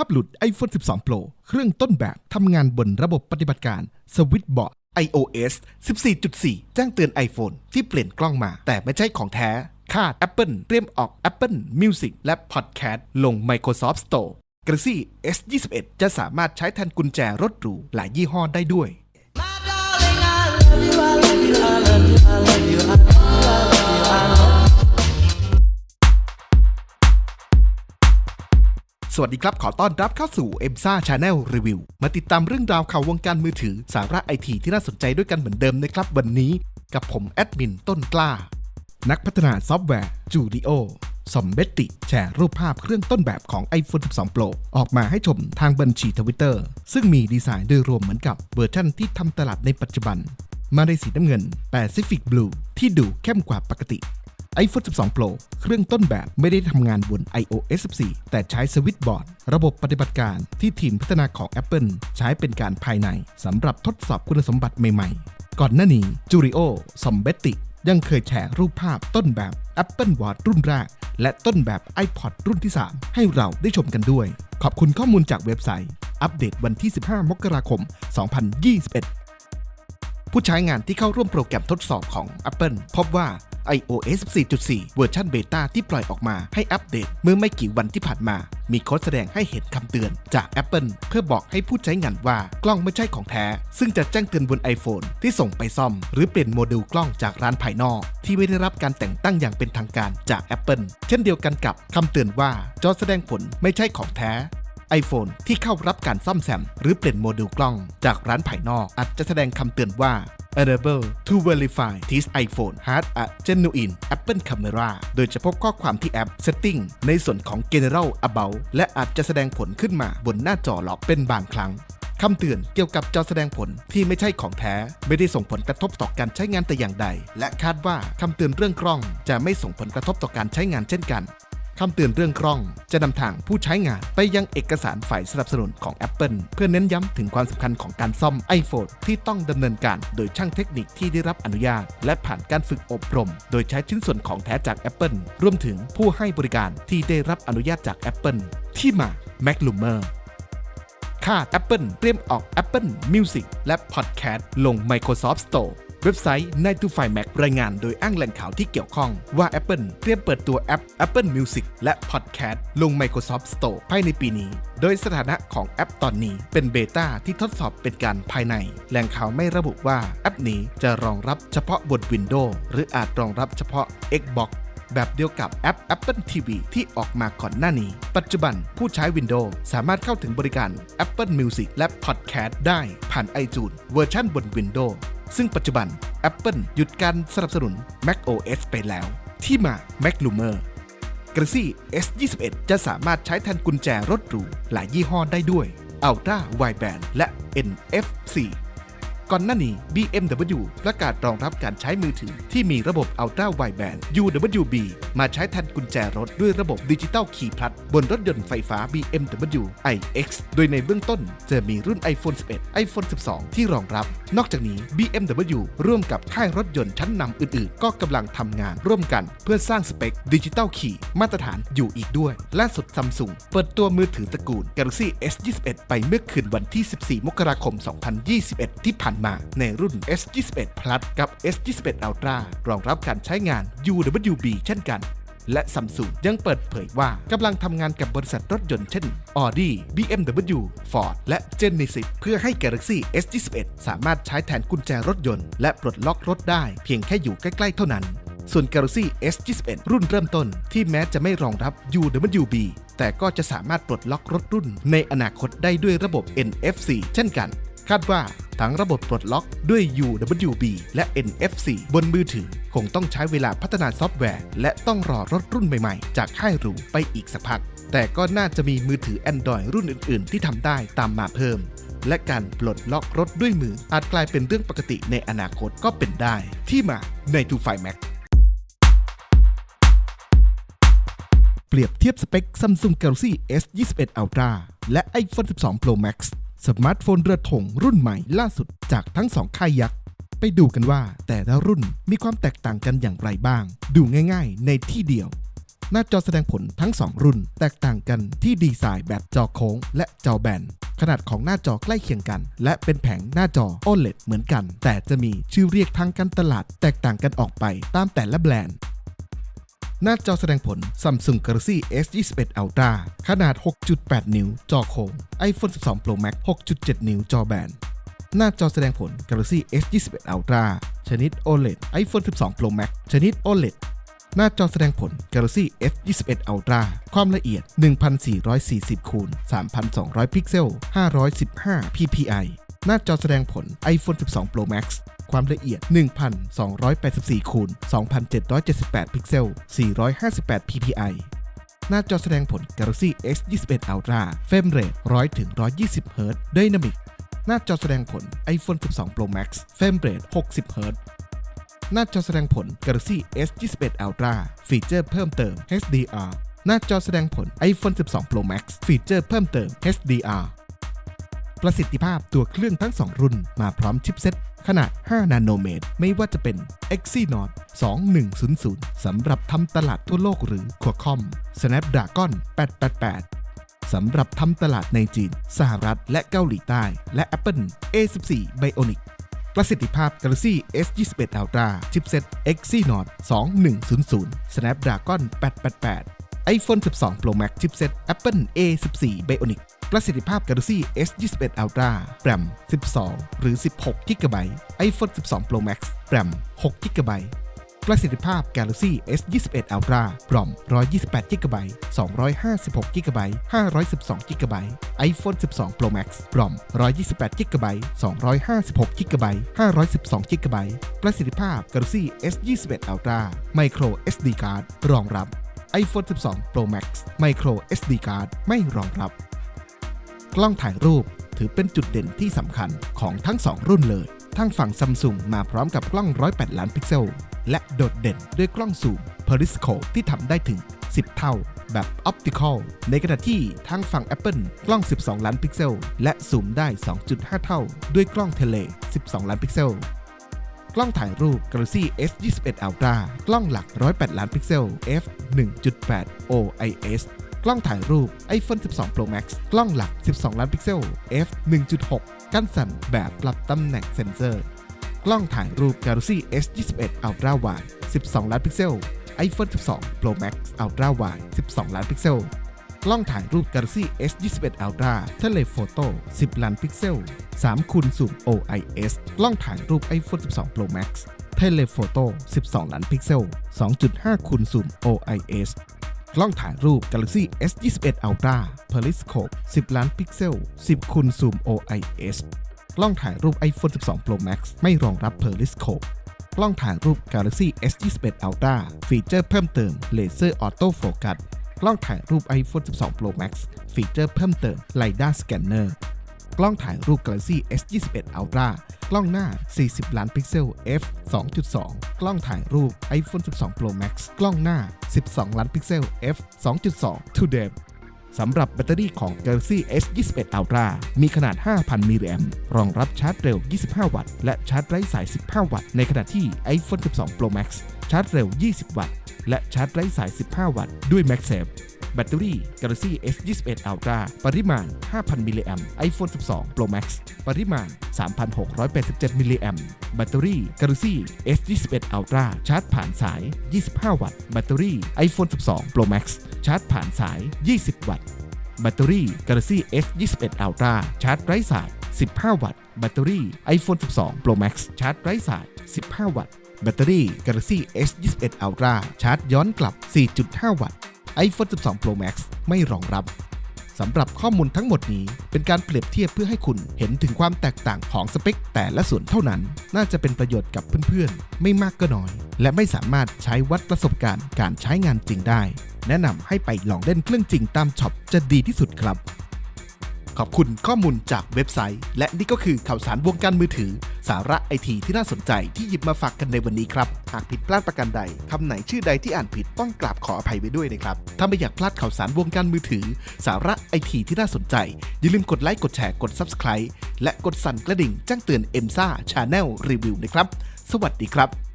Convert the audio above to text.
าพหลุด iPhone 12 Pro เครื่องต้นแบบทำงานบนระบบปฏิบัติการสวิตบอร์ด iOS 14.4 แจ้งเตือน iPhone ที่เปลี่ยนกล้องมา แต่ไม่ใช่ของแท้ คาด Apple เตรียมออก Apple Music และ Podcast ลง Microsoft Store Galaxy S21 จะสามารถใช้แทนกุญแจรถหรูหลายยี่ห้อได้ด้วย My darling, I love you, I love you, I love you, I love you, สวัสดีครับ ขอต้อนรับเข้าสู่ e m s a Channel Review มาติดตามเรื่องราวข่าววงการมือถือ สาระไอทีที่น่าสนใจด้วยกันเหมือนเดิมนะครับ วันนี้กับผมแอดมินต้นกล้า นักพัฒนาซอฟต์แวร์จูดิโอสมเบตติ แชร์รูปภาพเครื่องต้นแบบของ iPhone 12 Pro ออกมาให้ชมทางบัญชีทวิตเตอร์ซึ่งมีดีไซน์โดยรวมเหมือนกับเวอร์ชันที่ทำตลาดในปัจจุบัน มาในสีน้ำเงิน Pacific Blue ที่ดูเข้มกว่าปกติ iPhone 12 Pro เครื่องต้นแบบไม่ได้ทำงานบน iOS 14 แต่ใช้สวิตช์บอร์ด ระบบปฏิบัติการที่ทีมพัฒนาของ Apple ใช้เป็นการภายในสำหรับทดสอบคุณสมบัติใหม่ๆ ก่อนหน้านี้จูริโอซอมเบตติ ยังเคยแชร์รูปภาพต้นแบบ Apple Watch รุ่นแรก และต้นแบบ iPod รุ่นที่ 3 ให้เราได้ชมกันด้วย ขอบคุณข้อมูลจากเว็บไซต์ อัปเดตวันที่ 15 มกราคม 2021ผู้ใช้งานที่เข้าร่วมโปรแกรมทดสอบของ Apple พบว่า iOS 14.4 เวอร์ชันเบต้าที่ปล่อยออกมาให้อัปเดตเมื่อไม่กี่วันที่ผ่านมา มีโค้ดแสดงให้เห็นคำเตือนจาก Apple เพื่อบอกให้ผู้ใช้งานว่ากล้องไม่ใช่ของแท้ ซึ่งจะแจ้งเตือนบน iPhone ที่ส่งไปซ่อม หรือเปลี่ยนโมดูลกล้องจากร้านภายนอก ที่ไม่ได้รับการแต่งตั้งอย่างเป็นทางการจาก Apple เช่นเดียวกันกับคำเตือนว่าจอแสดงผลไม่ใช่ของแท้ iPhone ที่เข้ารับการซ่อมแซมหรือเปลี่ยนโมดูลกล้อง จากร้านภายนอกอาจจะแสดงคำเตือนว่า Unable to verify this iPhone has a genuine Apple camera โดยจะพบข้อความที่แอป Setting ในส่วนของ General About และอาจจะแสดงผลขึ้นมาบนหน้าจอล็อกเป็นบางครั้งคำเตือนเกี่ยวกับจอแสดงผลที่ไม่ใช่ของแท้ ไม่ได้ส่งผลกระทบต่อการใช้งานแต่อย่างใด และคาดว่าคำเตือนเรื่องกล้องจะไม่ส่งผลกระทบต่อการใช้งานเช่นกัน คำเตือนเรื่องกล้อง จะนำทางผู้ใช้งานไปยังเอกสารฝ่ายสนับสนุนของ Apple เพื่อเน้นย้ำถึงความสำคัญของการซ่อม iPhone ที่ต้องดำเนินการโดยช่างเทคนิคที่ได้รับอนุญาต และผ่านการฝึกอบรม โดยใช้ชิ้นส่วนของแท้จาก Apple รวมถึงผู้ให้บริการที่ได้รับอนุญาตจาก Apple ที่มา m a c l u m e r ค่า Apple เตรียมออก Apple Music และ Podcast ลง Microsoft Store เว็บไซต์9 to 5 Mac รายงานโดยอ้างแหล่งข่าวที่เกี่ยวข้องว่า Apple เตรียมเปิดตัวแอป Apple Music และ Podcast ลง Microsoft Store ภายในปีนี้ โดยสถานะของแอปตอนนี้เป็นเบต้าที่ทดสอบเป็นการภายใน แหล่งข่าวไม่ระบุว่าแอปนี้จะรองรับเฉพาะบน Windows หรืออาจรองรับเฉพาะ Xbox แบบเดียวกับแอป Apple TV ที่ออกมาก่อนหน้านี้ ปัจจุบันผู้ใช้ Windows สามารถเข้าถึงบริการ Apple Music และ Podcast ได้ผ่าน iTunes เวอร์ชันบน Windows ซึ่งปัจจุบัน Apple หยุดการสนับสนุน Mac OS ไปแล้ว ที่มา Mac l u m e r Galaxy S21 จะสามารถใช้แทนกุญแจรถหรูหลายยี่ห้อได้ด้วย Ultra Wideband และ NFC ก่อนหน้านี้ BMW ประกาศรองรับการใช้มือถือที่มีระบบ Ultra Wideband UWB มาใช้แทนกุญแจรถด้วยระบบดิจิตอลคีย์พลัดบนรถยนต์ไฟฟ้า BMW iX โดยในเบื้องต้นจะมีรุ่น iPhone 11 iPhone 12 ที่รองรับ นอกจากนี้ BMW ร่วมกับค่ายรถยนต์ชั้นนำอื่นๆ ก็กำลังทำงานร่วมกันเพื่อสร้างสเปคดิจิตอลคีย์มาตรฐานอยู่อีกด้วย ล่าสุดซัมซุงเปิดตัวมือถือตระกูล Galaxy S21 ไปเมื่อคืนวันที่ 14 มกราคม 2021 ที่ผ่านมาในรุ่น S21 Plus กับ S21 Ultra รองรับการใช้งาน UWB เช่นกัน และซัมซุงยังเปิดเผยว่ากำลังทำงานกับบริษัทรถยนต์เช่น Audi BMW Ford และ Genesis เพื่อให้ Galaxy S21 สามารถใช้แทนกุญแจรถยนต์และปลดล็อกรถได้เพียงแค่อยู่ใกล้ ๆ เท่านั้นส่วน Galaxy S21 รุ่นเริ่มต้นที่แม้จะไม่รองรับ UWB แต่ก็จะสามารถปลดล็อกรถรุ่นในอนาคตได้ด้วยระบบ NFC เช่นกัน คาดว่าทั้งระบบปลดล็อกด้วย UWB และ NFC บนมือถือ คงต้องใช้เวลาพัฒนาซอฟต์แวร์ และต้องรอรถรุ่นใหม่ๆ จากค่ายหรูไปอีกสักพัก แต่ก็น่าจะมีมือถือ Android รุ่นอื่นๆ ที่ทำได้ตามมาเพิ่ม และการปลดล็อกรถด้วยมืออาจกลายเป็นเรื่องปกติในอนาคตก็เป็นได้ ที่มาใน t o f i Mac เปรียบเทียบสเปค Samsung Galaxy S21 Ultra และ iPhone 12 Pro Max สมาร์ทโฟนเรือธงรุ่นใหม่ล่าสุดจากทั้งสองค่ายยักษ์ ไปดูกันว่าแต่ละรุ่นมีความแตกต่างกันอย่างไรบ้าง ดูง่ายๆ ในที่เดียว หน้าจอแสดงผลทั้ง 2 รุ่น แตกต่างกันที่ดีไซน์แบบจอโค้ง และจอแบน ขนาดของหน้าจอใกล้เคียงกัน และเป็นแผงหน้าจอ OLED เหมือนกัน แต่จะมีชื่อเรียกทางการตลาด แตกต่างกันออกไปตามแต่ละแบรนด์ หน้าจอแสดงผล Samsung Galaxy S21 Ultra ขนาด 6.8 นิ้ว จอโค้ง iPhone 12 Pro Max 6.7 นิ้ว จอแบนหน้าจอแสดงผล Galaxy S21 Ultra ชนิด OLED iPhone 12 Pro Max ชนิด OLED หน้าจอแสดงผล Galaxy S21 Ultra ความละเอียด 1440คูณ3200 พิกเซล 515 ppi หน้าจอแสดงผล iPhone 12 Pro Max ความละเอียด 1284คูณ2778 พิกเซล 458 ppi หน้าจอแสดงผล Galaxy S21 Ultra เฟรมเรท100ถึง120 Hz Dynamic หน้าจอแสดงผล iPhone 12 Pro Max เฟรมเรท60 Hz หน้าจอแสดงผล Galaxy S21 Ultra ฟีเจอร์เพิ่มเติม HDR หน้าจอแสดงผล iPhone 12 Pro Max ฟีเจอร์เพิ่มเติม HDR ประสิทธิภาพตัวเครื่องทั้ง 2 รุ่นมาพร้อมชิปเซ็ตขนาด 5 นาโนเมตร ไม่ว่าจะเป็น Exynos 2100 สำหรับทำตลาดทั่วโลกหรือ Qualcomm Snapdragon 888 สำหรับทำตลาดในจีน สหรัฐ และเกาหลีใต้ และ Apple A14 Bionic ประสิทธิภาพ Galaxy S21 Ultra ชิปเซ็ต Exynos 2100 Snapdragon 888 iPhone 12 Pro Max ชิปเซ็ต Apple A14 Bionic ประสิทธิภาพ Galaxy S21 Ultra RAM 12 หรือ 16 GB iPhone 12 Pro Max RAM 6 GB ประสิทธิภาพ Galaxy S21 Ultra ROM 128 GB 256 GB 512 GB iPhone 12 Pro Max ROM 128 GB 256 GB 512 GB ประสิทธิภาพ Galaxy S21 Ultra Micro SD Card รองรับ iPhone 12 Pro Max Micro SD Card ไม่รองรับ กล้องถ่ายรูปถือเป็นจุดเด่นที่สำคัญของทั้ง 2 รุ่นเลย ทั้งฝั่งซัมซุงมาพร้อมกับกล้อง 108 ล้านพิกเซล และโดดเด่นด้วยกล้องซูม Periscope ที่ทำได้ถึง 10 เท่าแบบ Optical ในขณะที่ทางฝั่ง Apple กล้อง 12 ล้านพิกเซล และซูมได้ 2.5 เท่า ด้วยกล้องเทเล 12 ล้านพิกเซล กล้องถ่ายรูป Galaxy S21 Ultra กล้องหลัก 108 ล้านพิกเซล f 1.8 OIS กล้องถ่ายรูป iPhone 12 Pro Max กล้องหลัก 12 ล้านพิกเซล f 1.6 กันสั่นแบบปรับตำแหน่งเซ็นเซอร์ กล้องถ่ายรูป Galaxy S21 Ultra Wide 12 ล้านพิกเซล iPhone 12 Pro Max Ultra Wide 12 ล้านพิกเซล กล้องถ่ายรูป Galaxy S21 Ultra Telephoto 10 ล้านพิกเซล 3 คูณซูม OIS กล้องถ่ายรูป iPhone 12 Pro Max Telephoto 12 ล้านพิกเซล 2.5 คูณซูม OIS กล้องถ่ายรูป Galaxy S21 Ultra Periscope 10 ล้านพิกเซล 10คูณซูม OIS กล้องถ่ายรูป iPhone 12 Pro Max ไม่รองรับ Periscope กล้องถ่ายรูป Galaxy S21 Ultra ฟีเจอร์เพิ่มเติม Laser Auto Focus กล้องถ่ายรูป iPhone 12 Pro Max ฟีเจอร์เพิ่มเติม LiDAR Scanner กล้องถ่ายรูป Galaxy S21 Ultra กล้องหน้า 40 ล้านพิกเซล f 2.2 กล้องถ่ายรูป iPhone 12 Pro Max กล้องหน้า 12 ล้านพิกเซล f 2.2 To them สำหรับแบตเตอรี่ของ Galaxy S21 Ultra มีขนาด 5,000 มิลลิแอมป์รองรับชาร์จเร็ว 25 วัตต์ และชาร์จไร้สาย 15 วัตต์ ในขณะที่ iPhone 12 Pro Max ชาร์จเร็ว 20 วัตต์ และชาร์จไร้สาย 15 วัตต์ ด้วย MagSafe แบตเตอรี่ Galaxy S21 Ultra ปริมาณ 5,000 มิลลิแอมป์ iPhone 12 Pro Max ปริมาณ 3,687 มิลลิแอมป์ แบตเตอรี่ Galaxy S21 Ultra ชาร์จผ่านสาย 25 วัตต์ แบตเตอรี่ iPhone 12 Pro Max ชาร์จผ่านสาย 20 วัตต์ แบตเตอรี่ Galaxy S21 Ultra ชาร์จไร้สาย 15 วัตต์ แบตเตอรี่ iPhone 12 Pro Max ชาร์จไร้สาย 15 วัตต์ แบตเตอรี่ Galaxy S21 Ultra ชาร์จย้อนกลับ 4.5 วัตต์ iPhone 12 Pro Max ไม่รองรับสำหรับข้อมูลทั้งหมดนี้เป็นการเปรียบเทียบเพื่อให้คุณเห็นถึงความแตกต่างของสเปคแต่ละส่วนเท่านั้น น่าจะเป็นประโยชน์กับเพื่อนๆ ไม่มากก็น้อย และไม่สามารถใช้วัดประสบการณ์การใช้งานจริงได้ แนะนำให้ไปลองเล่นเครื่องจริงตามช็อปจะดีที่สุดครับ ขอบคุณข้อมูลจากเว็บไซต์ และนี่ก็คือข่าวสารวงการมือถือ สาระไอทีที่น่าสนใจที่หยิบมาฝากกันในวันนี้ครับ หากผิดพลาดประการใดคำไหนชื่อใดที่อ่านผิดต้องกราบขออภัยไว้ด้วยนะครับ ถ้าไม่อยากพลาดข่าวสารวงการมือถือ สาระไอทีที่น่าสนใจ อย่าลืมกดไลค์กดแชร์กด Subscribe และกดสั่นกระดิ่งแจ้งเตือน e m s a Channel Review นะครับ สวัสดีครับ